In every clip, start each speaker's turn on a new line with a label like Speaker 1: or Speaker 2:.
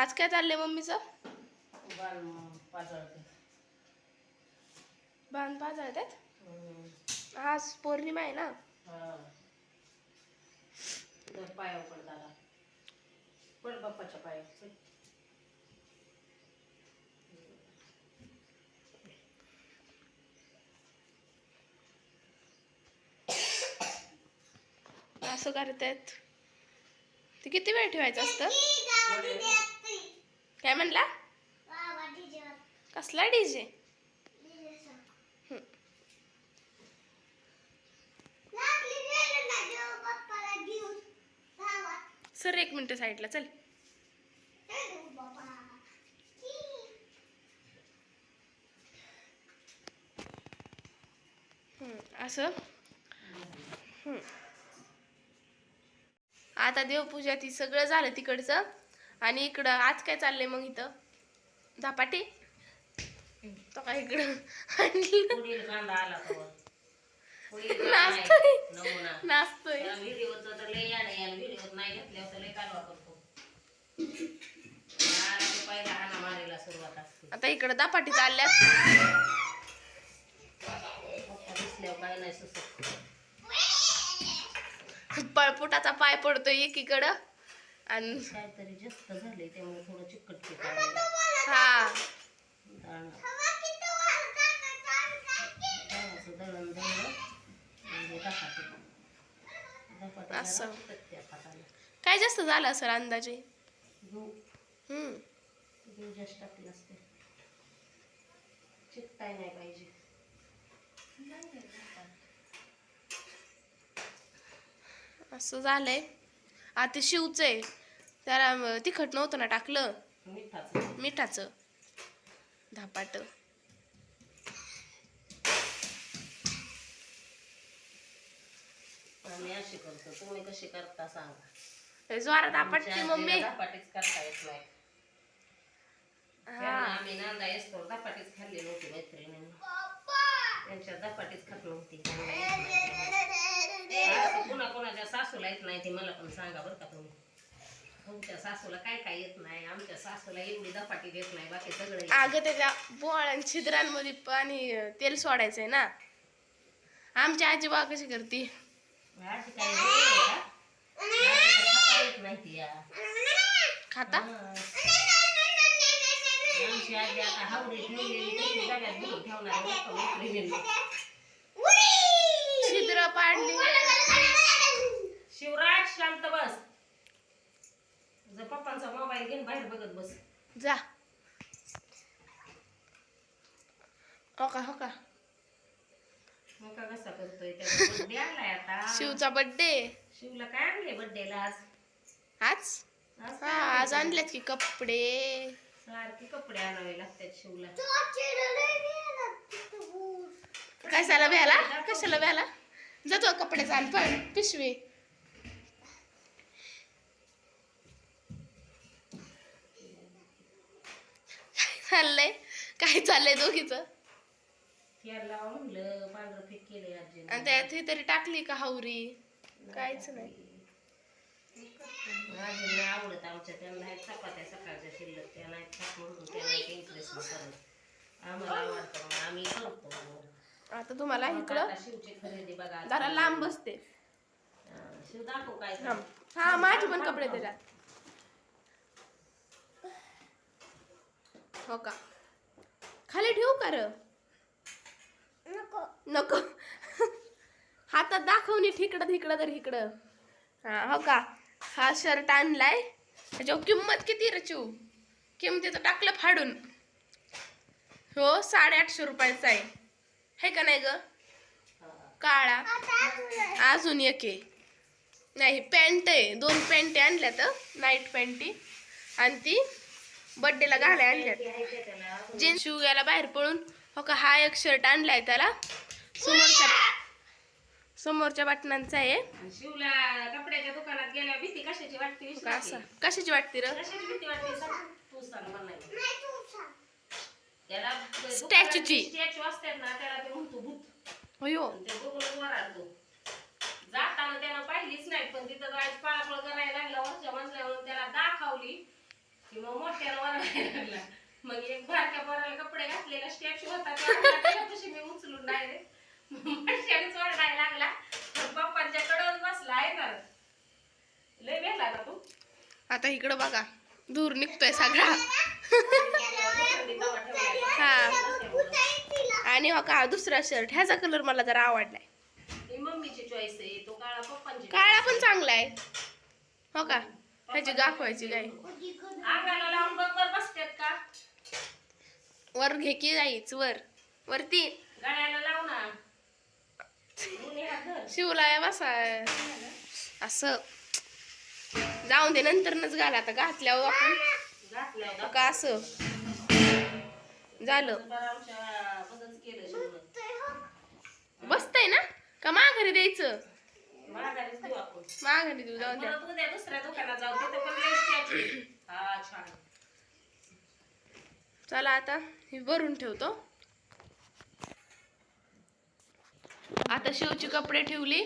Speaker 1: आज काय चाललंय मम्मीचं?
Speaker 2: बाण
Speaker 1: पाजळतात?
Speaker 2: हम्म.
Speaker 1: आज पौर्णिमा आहे ना?
Speaker 2: हा. पड दादा. पड बाप्पाच्या.
Speaker 1: असं करतात ते किती वेळ ठेवायचं असतं? काय म्हणला? कसला डीजे? सर एक मिनिट साईडला चल. असं? आता देवपूजा ती सगळं झालं तिकडचं. आणि इकडं आज काय चाललंय मग इथं? धापाटी तो काय इकडं आणलं?
Speaker 2: पुढील कांदा आला तो. पुढील
Speaker 1: नाचतोय.
Speaker 2: नमुना.
Speaker 1: नाचतोय.
Speaker 2: व्हिडिओचं तर लय याड आहे व्हिडिओ नाही घेतल्यावर तर लय कालवा करतो. मला ते पहिला हाना मारायला सुरुवात असते.
Speaker 1: आता इकडं दापाटी चालल्यात
Speaker 2: पप्पा दिसल्यावर काय नाही सुचत.
Speaker 1: पळपुटाचा पाय पडतोय एकीकडं. आणि
Speaker 2: काहीतरी जास्त झाले त्यामुळे थोडं चिकट
Speaker 1: हा.
Speaker 2: असं दळण दळलं म्हणजे
Speaker 1: असं. काय जास्त झालं असेल अंदाजे?
Speaker 2: गहू.
Speaker 1: हम्म.
Speaker 2: गहू जास्त टाकले असते. चिकटाय नाही पाहिजे.
Speaker 1: असं झालंय. आता शिवच आहे त्याला अं, तिखट नव्हतं ना टाकलं?
Speaker 2: मिठाचं.
Speaker 1: मिठाचं धापाट.
Speaker 2: आम्ही अशी करतो. तुम्ही कशी करता सांगा.
Speaker 1: जोरात
Speaker 2: आमच्या
Speaker 1: आपटते मम्मी.
Speaker 2: धपाटेच करता येत नाही.
Speaker 1: हा.
Speaker 2: आम्ही नांदा येतो धपाटेच खाल्ली नव्हती मैत्रिणींनी त्यांच्या धपाटेच खात नव्हती. कोणाच्या सासूला येत नाही ते मला पण सांगा बरं का तुम्ही. तुमच्या सासूला काय काय येत नाही आमच्या सासूला एवढी धपाटी देत नाही बाकी सगळं.
Speaker 1: अगं त्याच्या बोळ्या छिद्रांमध्ये पाणी तेल सोडायचंय ना आमची आजी बा कशी करते
Speaker 2: आजी काय वेगळी आहे का? आजीला खाता येत नाही ती या.
Speaker 1: खाता.
Speaker 2: आमची आजी आता हावडी ठेवलेली कशी जाग्यात भरून ठेवणार आहे बरं का मैत्रिणींनी.
Speaker 1: छिद्र पाडली
Speaker 2: शिवराज शांत बस घेऊन बाहेर बघत बस.
Speaker 1: जा. हो का हो का?
Speaker 2: मग का कसा करतोय त्याचा बर्थडे आलाय आता.
Speaker 1: शिवचा बर्थडे
Speaker 2: शिवला काय आणले बर्थडेला आज?
Speaker 1: आज?
Speaker 2: आज
Speaker 1: हा
Speaker 2: काय
Speaker 1: आज
Speaker 2: आणलंय?
Speaker 1: आणल्यात की कपडे.
Speaker 2: सारखे कपडे आणावे लागतात शिवला.
Speaker 1: कशाला भ्याला कशाला भ्याला जातो कपडे चाल पण पिशवी. काय चाललंय काय चाललंय दोघीच? आणि
Speaker 2: तेल लावा म्हणलं पांढरं पीक केलंय आजी
Speaker 1: त्यात हे तरी टाकली का हावरी काहीच नाही.
Speaker 2: आवडत आमच्या त्यांना आहेत चपात्या सकाळच्या शिल्लक त्या नाही खात म्हणून त्या नाही इंटरेस्ट करत. आम्हाला आवडतं मग आम्ही करतो
Speaker 1: आता तुम्हाला इकडं
Speaker 2: आता शिवची खरेदी बघा.
Speaker 1: जरा लांब बसते.
Speaker 2: हा, शिव दाखव काय.
Speaker 1: हा माझे पण कपडे त्याच्यात. हो का? खाली ठेवू का र? नको. हातात दाखवणी ठिकडं इकडं तर इकडं हा हो का? हा शर्ट आणलाय. त्याच्यावर किंमत किती रचू किंमतीचं टाकलं फाडून. हो साडेआठशे रुपयाचा आहे. है का नाही ग? काळा. अजून एक आहे. नाही पॅन्ट आहे. दोन पॅन्ट आणल्यात नाईट पॅन्टी. आणि ती बड्डेला घालाय आणल्यात. जीन्स शू गेला बाहेर पळून हो का हा एक शर्ट आणलाय त्याला. समोरच्या समोरच्या बटनांचा आहे.
Speaker 2: शिवला कपड्याच्या दुकानात गेल्यावर भीती कशाची वाटते
Speaker 1: असं. कशाची वाटते र?
Speaker 2: कशाची भीती वाटते? सांग. तू सांग मला नाही. त्याला
Speaker 1: स्टॅच्यूची.
Speaker 2: स्टॅच्यू असतात ना त्याला ते म्हणतो भूत.
Speaker 1: अयो.
Speaker 2: जाताना त्यानं पाहिलीच नाही पण तिथं करायला लागला वरच्या मजल्यावर त्याला दाखवली. की मग मोठ्याला वरायला लागला. मग एक बारक्या पोराला कपडे घातलेला स्टॅच्यू होता तो आपला त्याच्यापाशी मी उचलून डायरेक्ट मोठ्यानेच वरडायला लागला. पप्पांच्या कडून बसला आहे ना. लय भेटला का तू?
Speaker 1: आता इकडं बघा दूर निघतोय सगळा. हा. आणि हो का दुसरा शर्ट ह्याचा कलर मला जरा आवडलाय.
Speaker 2: ही मम्मीची चॉईस आहे तो काळा पप्पांची
Speaker 1: काळा पण चांगला आहे. हो का? ह्याची गाखवायची गाय
Speaker 2: अंगाला लावून बरोबर बसतात का?
Speaker 1: वर घे की जाईच वर. वरती.
Speaker 2: गळ्याला लाव ना. दोन्ही हात धर.
Speaker 1: शिवला या बसा. असं. जाऊन दे नंतरनच घाला आता. घातल्यावर आपण हो का असं. झालं.
Speaker 2: बरं आमच्या बदल केलं शिवनं.
Speaker 1: बसतंय ना? का माघारी द्यायचं?
Speaker 2: महागारीच देऊ आपण
Speaker 1: माघारी देऊ जाऊ द्या
Speaker 2: परत उद्या दुसऱ्या दुकानात जाऊ तिथं पण. हा छान
Speaker 1: चला आता हे भरून ठेवतो आता शिवची कपडे ठेवली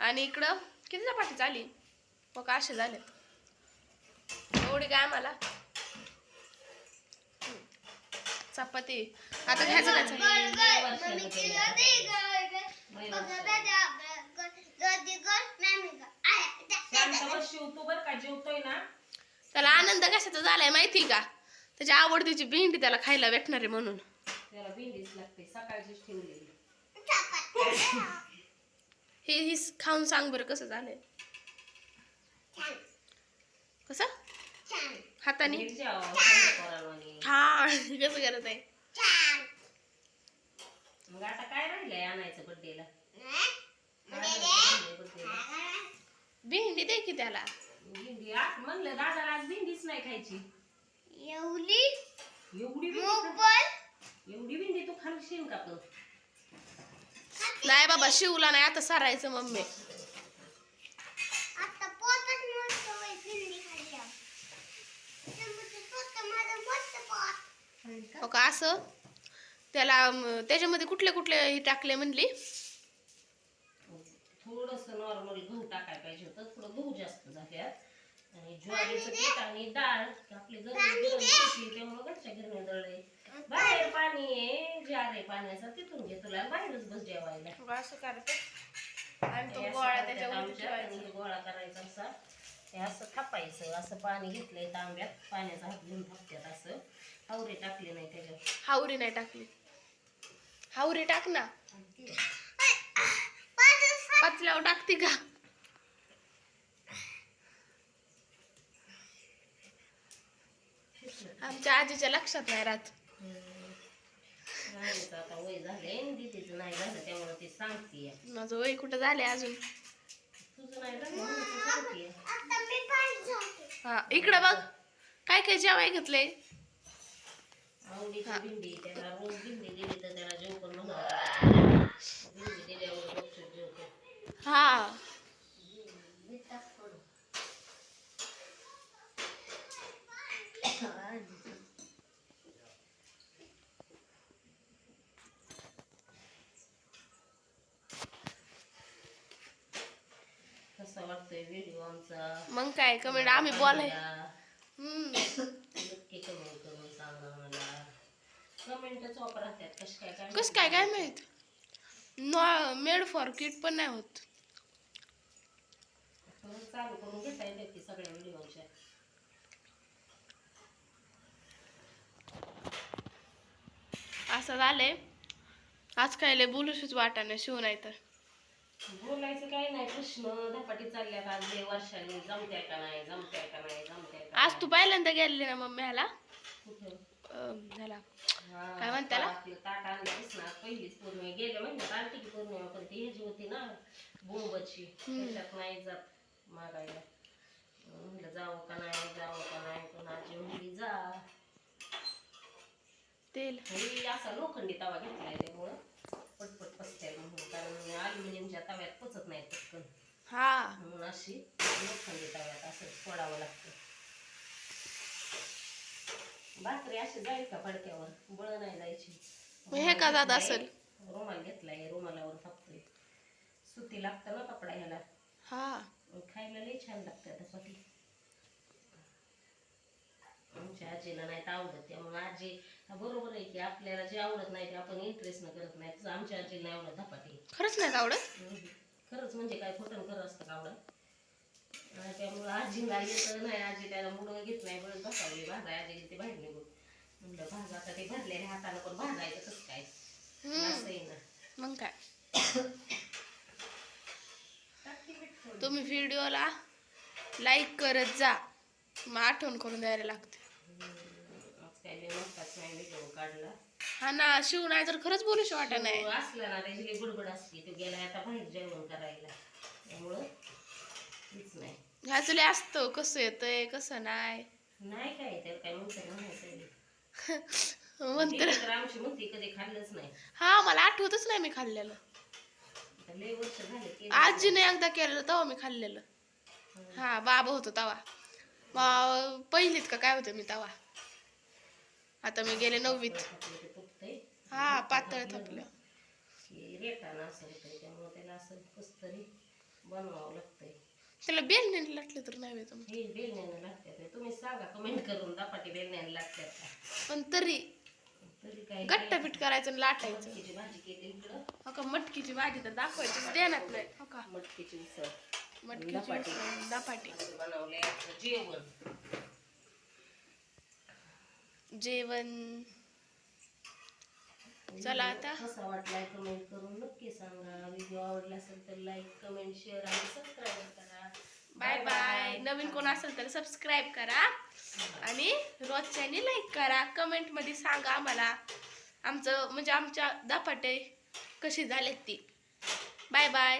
Speaker 1: आणि इकडं किती चपाती झाली मग असे झाले एवढी काय मला चपाती आता घ्यायचं काय चाललंय?
Speaker 2: केलं. शिव तू बरं का जेवतोय ना
Speaker 1: त्याला आनंद कशाचा झालाय माहिती का? त्याची आवडतीची भेंडी त्याला खायला भेटणार आहे म्हणून.
Speaker 2: त्याला भेंडीच लागते सकाळचीच ठेवलेली.
Speaker 1: हे ही खाऊन सांग बरं कसं झालंय. कसं? हाताने?
Speaker 2: नीट जेवा, चांगलं पोरांवानी.
Speaker 1: हा कसं करत आहे?
Speaker 2: मग आता काय राहिलंय आणायचं बड्डेला
Speaker 1: भेंडी दे की त्याला.
Speaker 2: भेंडी आज म्हणलं दादाला आज भेंडीच नाही खायची.
Speaker 1: एवढी?
Speaker 2: एवढी भेंडी खा- एवढी भेंडी तू खाशील का तू
Speaker 1: नाही बाबा शिवला नाही आता सारायचं मम्मी. हो का असं? त्याला त्याच्यामध्ये कुठले कुठले हे टाकले म्हणली?
Speaker 2: थोडस नॉर्मल गहू टाकायला पाहिजे होतं. थोडं गहू जास्त झाल्यात. आणि ज्वारीचं पीठ आणि डाळ आपली गरम त्यामुळे घरच्या गिरणी दळले बाहेर पाणी. आहे जार आहे पाण्याचा तिथून घे तुला बाहेरच बस जेवायला.
Speaker 1: असं करते. आणि तो
Speaker 2: हे असं
Speaker 1: गोळा त्याच्यावर
Speaker 2: आणि गोळा करायचा असा. हे असं थापायचं असं पाणी घेतलंय तांब्यात. पाण्याचा हात घेऊन थापत्यात असं. हावरे टाकले नाही त्याच्यात.
Speaker 1: हावरी नाही टाकली. हावरी टाक ना. पचल्यावर टाकते का? आमच्या आजीच्या लक्षात नाही राहत.
Speaker 2: राणीचं आता वय झालंय आणि दीदीचं नाही झालं त्यामुळे ती सांगतीये
Speaker 1: माझं वय कुठं झाले अजून?
Speaker 2: तुझं नाही झालं
Speaker 1: हा इकडं बघ. काय काय जेवाय घेतलंय?
Speaker 2: आवडीची भिंडी त्याला रोज भिंडी दिली तर त्याला जेव पण म्हणा भिंडी दिल्यावर रोजचं जेवतो
Speaker 1: हा.
Speaker 2: कसा वाटतोय व्हिडिओ आमचा?
Speaker 1: मग काय कमेंट आम्ही बोलाय
Speaker 2: आम्हाला
Speaker 1: हम्म.
Speaker 2: नक्की कमेंट करून सांगा मला कमेंटच वापरतात कश काय काय
Speaker 1: कस काय काय माहीत? नो मेड फॉर किट पण नाही होत.
Speaker 2: चालू करून घेता येते की सगळ्या व्हिडिओच्या
Speaker 1: असं झालंय. आज काय बोलूशीच वाटाने शिव नाही तर.
Speaker 2: बोलायचं काही नाही प्रश्न धपाटी चालल्यात आज लय वर्षांनी जमत्या का नाही जमत्या का नाही जमत्या का
Speaker 1: आज तू पहिल्यांदा गेलेली ना मम्मी ह्याला?
Speaker 2: कुठं?
Speaker 1: ह्याला
Speaker 2: हा,
Speaker 1: काय म्हणते त्याला?
Speaker 2: आपलं ताट आणलं ना पहिलीच पौर्णिमा गेल्या महिन्यात आणखी की पौर्णिमा पण ती ह्याची होती ना बोंबची त्याच्यात नाही जात मागायला म्हणलं जावं का नाही जावं का नाही पण आजी म्हणली जा
Speaker 1: तेल
Speaker 2: आणि असा लोखंडी तवा घेतलाय त्यामुळं पटपट पचते म्हणून कारण अल्युमिनियमच्या तव्यात पचत नाही पटकन
Speaker 1: हा
Speaker 2: म्हणून अशी लोखंडी तव्यात असं फोडावं लागतं. भाकरी अशी जाईल का फडक्यावर? बळ नाही जायची.
Speaker 1: हे का जात असेल?
Speaker 2: रुमाल घेतलाय रुमालावर थापतोय. सुती लागतं ना कपडा ह्याला.
Speaker 1: हा.
Speaker 2: खायला लई छान लागतं धपाटी आजीला नाहीत आवडत त्यामुळे आजी बरोबर आहे की आपल्याला जे आवडत नाही ते आपण इंटरेस्टनं करत नाही. आमच्या आजीला नाही आवडत धपाटे.
Speaker 1: खरंच नाही आवडत.
Speaker 2: खरंच म्हणजे काय खोटं खरं असतं का आवडत? त्यामुळं आजीला येतं नाही आजी त्याला मुडं घेत नाही बळत बसावली भाजा आजी ते बाहेर निघून म्हणलं भाजा आता ते भरलेल्या हातानं पण भाजायचं कसं काय?
Speaker 1: हम्म.
Speaker 2: असं आहे ना.
Speaker 1: मग काय? तुम्ही व्हिडिओला लाईक करत जा. मग आठवण करून द्यायला लागते.
Speaker 2: नाही काढला.
Speaker 1: हा ना शिव नाही तर खरंच बोलूशी वाटत नाही.
Speaker 2: तो असला ना त्याची गुडबड असते. तो गेला आता बाहेर जेवण करायला. त्यामुळं नाही.
Speaker 1: ह्याच लय असतं कसं येतंय कसं नाही.
Speaker 2: नाही काय त्याला काय म्हणतं म्हणायचं
Speaker 1: म्हणतर
Speaker 2: ती. तर आमची म्हणते कधी खाल्लंच नाही.
Speaker 1: हा मला आठवतच नाही मी खाल्लेलं.
Speaker 2: आता लई वर्ष झाले की
Speaker 1: आजीने एकदा केलेलं तेव्हा मी खाल्लेलं. हा बाबा होतो तवा पहिलीत का काय होतं मी तवा आता मी गेले नववीत.
Speaker 2: आपलं ते तुटतंय
Speaker 1: हा पातळ थपलं.
Speaker 2: की रेटानं असं होतंय त्यामुळं त्याला असं कसं तरी बनवावं लागतंय.
Speaker 1: त्याला बेलने लाटलं तर नाही होत
Speaker 2: हे बेलण्यानं लागतात तुम्ही सांगा कमेंट करून दापाटी बेलण्यानं लागतात का
Speaker 1: पण तरी
Speaker 2: तरी काय
Speaker 1: घट्ट पीठ करायचं आणि लाटायचं.
Speaker 2: मटकीची भाजी केली इकडं.
Speaker 1: हो का? मटकीची भाजी तर दाखवायची देण्यात नाही. हो का?
Speaker 2: मटकीची उसळ.
Speaker 1: मटकीची
Speaker 2: धपाटे.
Speaker 1: उसळ,
Speaker 2: जेवण.
Speaker 1: जेवण. चला आता.
Speaker 2: कसा वाटलाय कमेंट करून नक्की सांगा. व्हिडिओ आवडला असेल तर लाईक कमेंट शेअर आणि सबस्क्राईब करा.
Speaker 1: बाय बाय नवीन कोण असेल तर सबस्क्राईब करा. आणि रोजच्यानी लाईक करा. कमेंटमध्ये सांगा आम्हाला. आमचं म्हणजे आमच्या धपाटे कशी झालेत ती. Bye bye